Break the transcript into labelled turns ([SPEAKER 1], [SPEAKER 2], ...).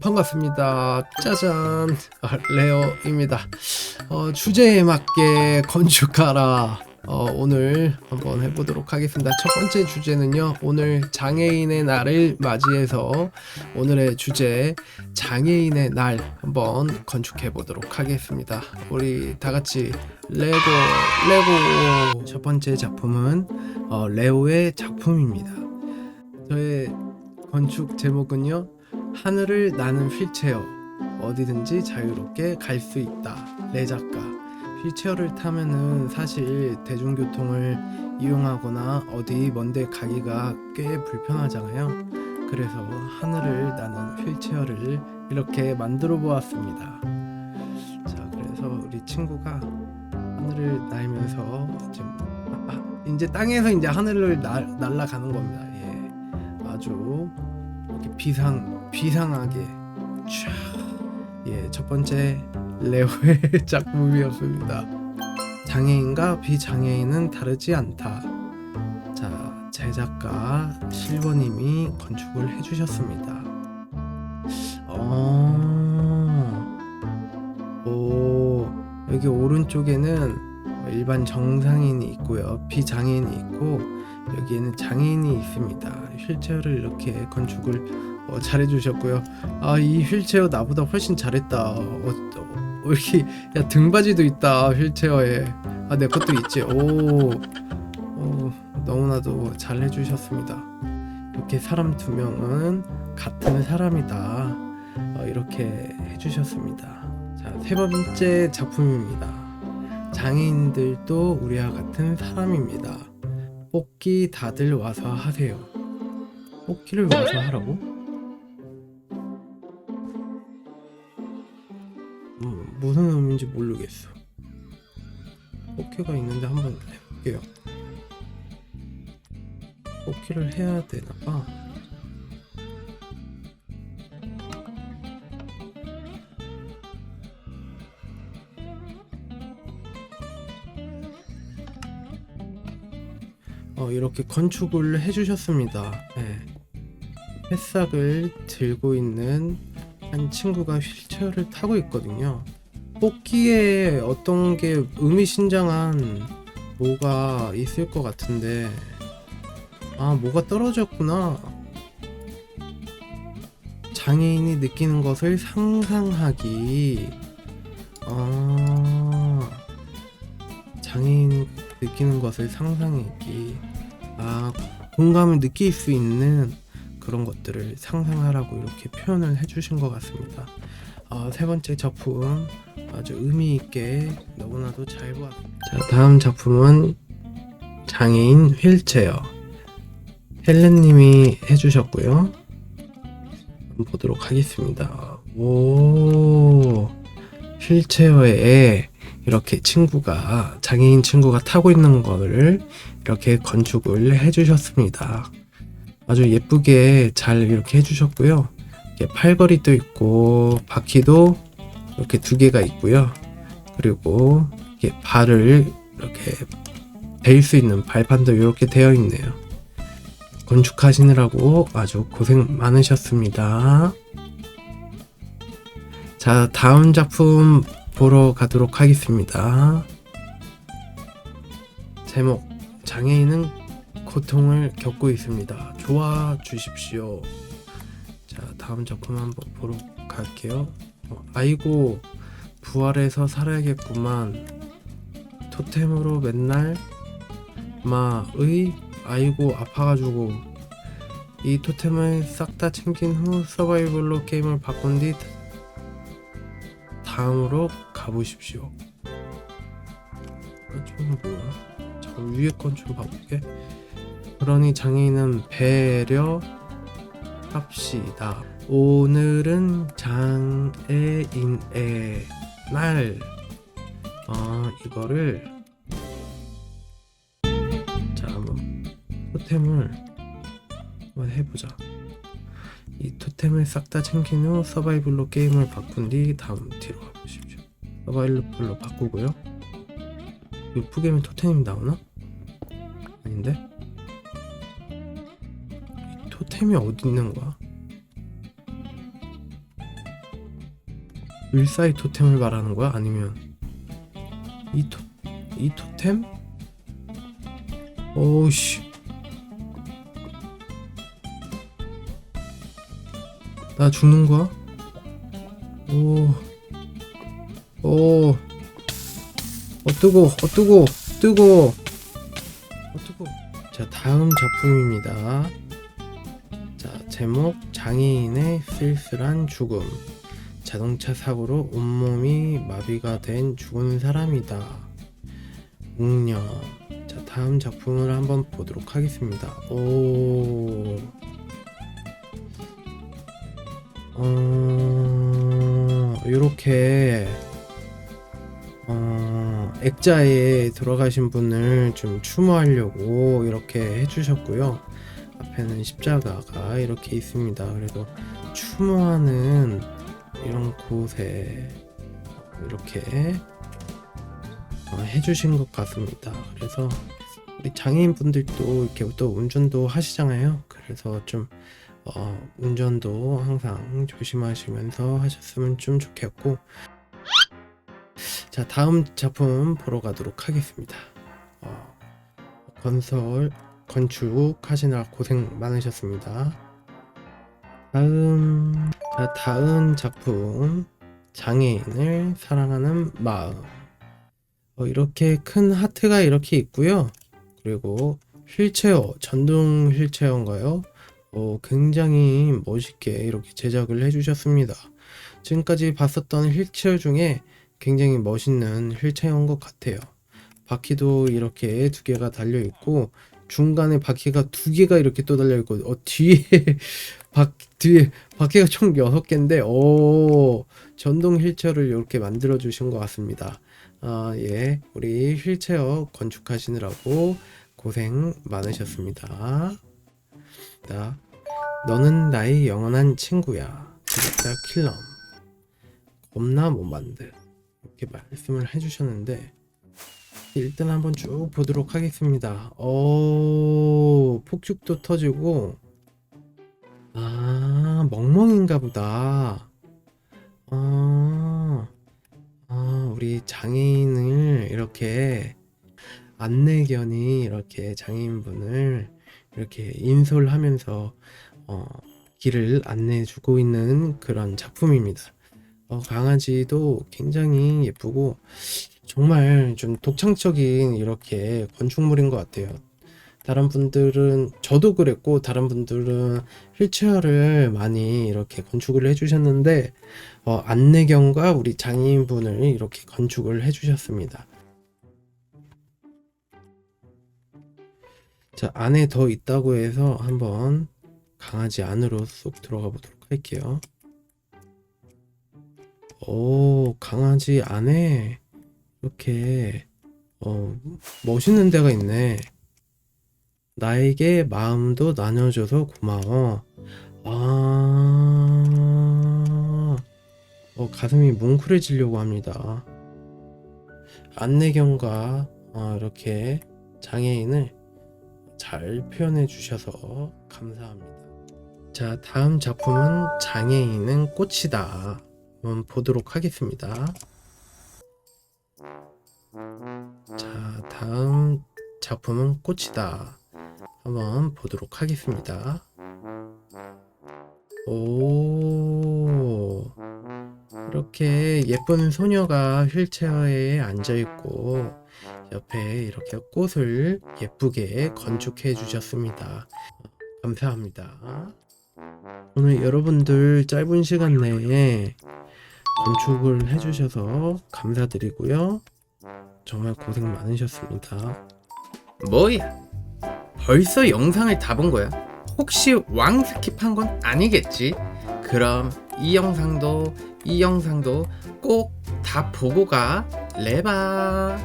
[SPEAKER 1] 반갑습니다. 짜잔 아, 레어입니다. 어, 주제에 맞게 건축하라. 어, 오늘 한번 해보도록 하겠습니다. 첫 번째 주제는요. 오늘 장애인의 날을 맞이해서 오늘의 주제 장애인의 날 한번 건축해 보도록 하겠습니다. 우리 다 같이 레고 레고 첫 번째 작품은 어, 레오의 작품입니다. 저의 건축 제목은요. 하늘을 나는 휠체어 어디든지 자유롭게 갈 수 있다. 레 작가. 휠체어를 타면은 사실 대중교통을 이용하거나 어디 먼데 가기가 꽤 불편하잖아요. 그래서 하늘을 나는 휠체어를 이렇게 만들어 보았습니다. 자 그래서 우리 친구가 하늘을 날면서 이제, 아, 이제 땅에서 이제 하늘을 날, 날아가는 겁니다. 예. 아주 이렇게 비상 비상하게 쫙 예, 첫 번째 레오의 작품이었습니다. 장애인과 비장애인은 다르지 않다. 자, 제작가 실버님이 건축을 해주셨습니다. 어, 오, 여기 오른쪽에는 일반 정상인이 있고요, 비장애인이 있고 여기에는 장애인이 있습니다. 휠체어를 이렇게 건축을 어, 잘해주셨고요. 아 이 휠체어 나보다 훨씬 잘했다. 어, 어, 이렇게 야 등받이도 있다 휠체어에. 아 내 것도 있지. 오, 어, 너무나도 잘 해주셨습니다. 이렇게 사람 두 명은 같은 사람이다. 어, 이렇게 해주셨습니다. 자 세 번째 작품입니다. 장애인들도 우리와 같은 사람입니다. 뽑기 다들 와서 하세요. 뽑기를 와서 하라고? 무슨 의미인지 모르겠어. 뽑기가 있는데 한번 해볼게요. 뽑기를 해야 되나봐. 어, 이렇게 건축을 해주셨습니다. 네. 햇삭을 들고 있는 한 친구가 휠체어를 타고 있거든요. 뽑기에 어떤 게 의미심장한 뭐가 있을 것 같은데. 아 뭐가 떨어졌구나. 장애인이 느끼는 것을 상상하기. 아 장애인이 느끼는 것을 상상하기. 아 공감을 느낄 수 있는 그런 것들을 상상하라고 이렇게 표현을 해주신 것 같습니다. 아, 세 번째 작품 아주 의미 있게 너무나도 잘 보았습니다. 자, 다음 작품은 장애인 휠체어 헬렌님이 해주셨고요. 한번 보도록 하겠습니다. 오, 휠체어에 이렇게 친구가 장애인 친구가 타고 있는 거를 이렇게 건축을 해주셨습니다. 아주 예쁘게 잘 이렇게 해주셨고요. 팔걸이도 있고 바퀴도 이렇게 두 개가 있고요. 그리고 이게 발을 이렇게 댈 수 있는 발판도 이렇게 되어 있네요. 건축하시느라고 아주 고생 많으셨습니다. 자, 다음 작품 보러 가도록 하겠습니다. 제목 장애인은 고통을 겪고 있습니다. 좋아 주십시오. 자, 다음 작품 한번 보러 갈게요. 어, 아이고, 부활해서 살아야겠구만. 토템으로 맨날 마의 아이고 아파가지고 이 토템을 싹 다 챙긴 후 서바이벌로 게임을 바꾼 뒤 다음으로 가보십시오. 아, 저건 뭐야? 잠깐 위에 건좀 봐볼게. 그러니 장애인은 배려 합시다. 오늘은 장애인의 날. 아, 이거를 자, 한번 토템을 한번 해보자. 이 토템을 싹 다 챙긴 후 서바이벌로 게임을 바꾼 뒤 다음 뒤로 가보십시오. 서바이벌로 바꾸고요. 이 프게임에 토템이 나오나? 아닌데? 이 토템이 어디 있는 거야? 을사이 토템을 말하는 거야? 아니면 이 토, 이 토템? 오우씨 나 죽는 거야? 오, 오, 어 뜨거, 어 뜨거, 뜨거, 어 뜨거. 자 다음 작품입니다. 자 제목 장애인의 쓸쓸한 죽음. 자동차 사고로 온몸이 마비가 된 죽은 사람이다. 웅녀. 자 다음 작품을 한번 보도록 하겠습니다. 오. 어, 이렇게 어, 액자에 들어가신 분을 좀 추모하려고 이렇게 해주셨고요. 앞에는 십자가가 이렇게 있습니다. 그래서 추모하는 이런 곳에 이렇게 어, 해주신 것 같습니다. 그래서 우리 장애인 분들도 이렇게 또 운전도 하시잖아요. 그래서 좀 어, 운전도 항상 조심하시면서 하셨으면 좀 좋겠고 자 다음 작품 보러 가도록 하겠습니다 어, 건설 건축 하시느라 고생 많으셨습니다 다음 자 다음 작품 장애인을 사랑하는 마음 어, 이렇게 큰 하트가 이렇게 있고요 그리고 휠체어 전동 휠체어인가요? 어, 굉장히 멋있게 이렇게 제작을 해주셨습니다. 지금까지 봤었던 휠체어 중에 굉장히 멋있는 휠체어인 것 같아요. 바퀴도 이렇게 두 개가 달려 있고 중간에 바퀴가 두 개가 이렇게 또 달려 있고 어 뒤에 바 뒤에 바퀴가 총 여섯 개인데 오 전동 휠체어를 이렇게 만들어 주신 것 같습니다. 아 예, 우리 휠체어 건축하시느라고 고생 많으셨습니다. 자, 너는 나의 영원한 친구야. 구독자 킬럼. 겁나 못 만들. 이렇게 말씀을 해주셨는데 일단 한번 쭉 보도록 하겠습니다. 오, 폭죽도 터지고 아, 멍멍인가 보다. 아, 아, 우리 장애인을 이렇게 안내견이 이렇게 장애인분을 이렇게 인솔하면서 어, 길을 안내해주고 있는 그런 작품입니다. 어, 강아지도 굉장히 예쁘고 정말 좀 독창적인 이렇게 건축물인 것 같아요. 다른 분들은 저도 그랬고 다른 분들은 휠체어를 많이 이렇게 건축을 해주셨는데 어, 안내견과 우리 장애인분을 이렇게 건축을 해주셨습니다. 자, 안에 더 있다고 해서 한번 강아지 안으로 쏙 들어가 보도록 할게요. 오, 강아지 안에 이렇게 어, 멋있는 데가 있네. 나에게 마음도 나눠줘서 고마워. 아, 어, 가슴이 뭉클해지려고 합니다. 안내견과 어, 이렇게 장애인을 잘 표현해 주셔서 감사합니다. 자, 다음 작품은 장애인은 꽃이다. 한번 보도록 하겠습니다. 자, 다음 작품은 꽃이다. 한번 보도록 하겠습니다. 오, 이렇게 예쁜 소녀가 휠체어에 앉아 있고 옆에 이렇게 꽃을 예쁘게 건축해 주셨습니다. 감사합니다. 오늘 여러분들 짧은 시간 내에 건축을 해주셔서 감사드리고요. 정말 고생 많으셨습니다. 뭐야? 벌써 영상을 다 본 거야? 혹시 왕 스킵한 건 아니겠지? 그럼 이 영상도 이 영상도 꼭 다 보고 가. 레바.